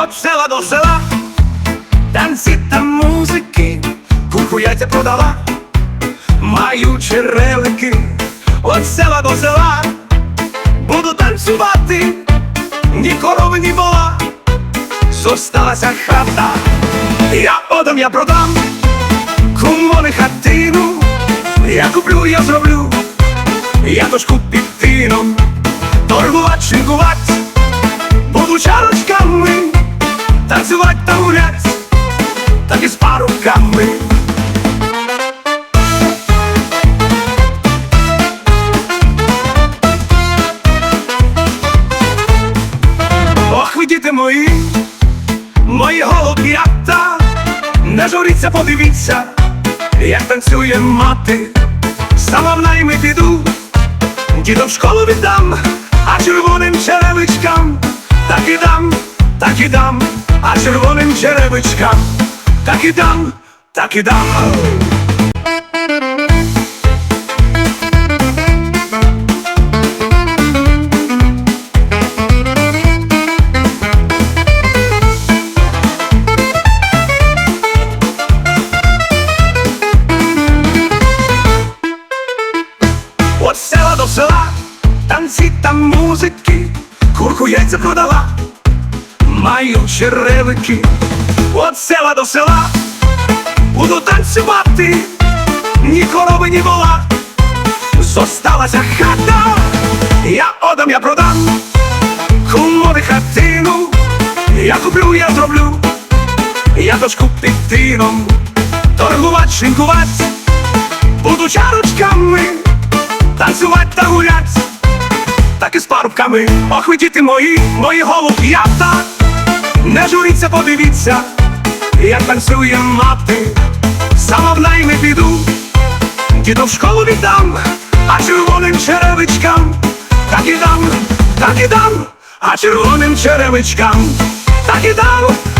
От села до села, танці та музики, курку яйця продала, маю черевики, от села до села, буду танцювати, ні корови, ні вола, зосталася хата, я одам, я продам, кумони хатину, я куплю, я зроблю, я дошку під тином, торгувати, шинкувати, буду чарочками, діти мої, мої голуб'ята, не журіться, подивіться, як танцює мати, сама в найми піду, дідо в школу віддам, а червоним черевичкам так і дам, так і дам, а червоним черевичкам так і дам, так і дам. От до села, танці та музики, курку яйця продала, маю черевики, от села до села, буду танцювати, ні корови, ні вола, зосталася хата, я одам, я продам, кумони хатину, я куплю, я зроблю, я дошку під тином, торгувати, шинкувати, буду чарочками танцювать та гулять, так і з парубками. Ох, ви діти мої, мої голуб'ята, не журіться, подивіться, як танцює мати, сама в найми піду, діду в школу віддам, а червоним черевичкам, так і дам, так і дам, а червоним черевичкам, так і дам, так і дам.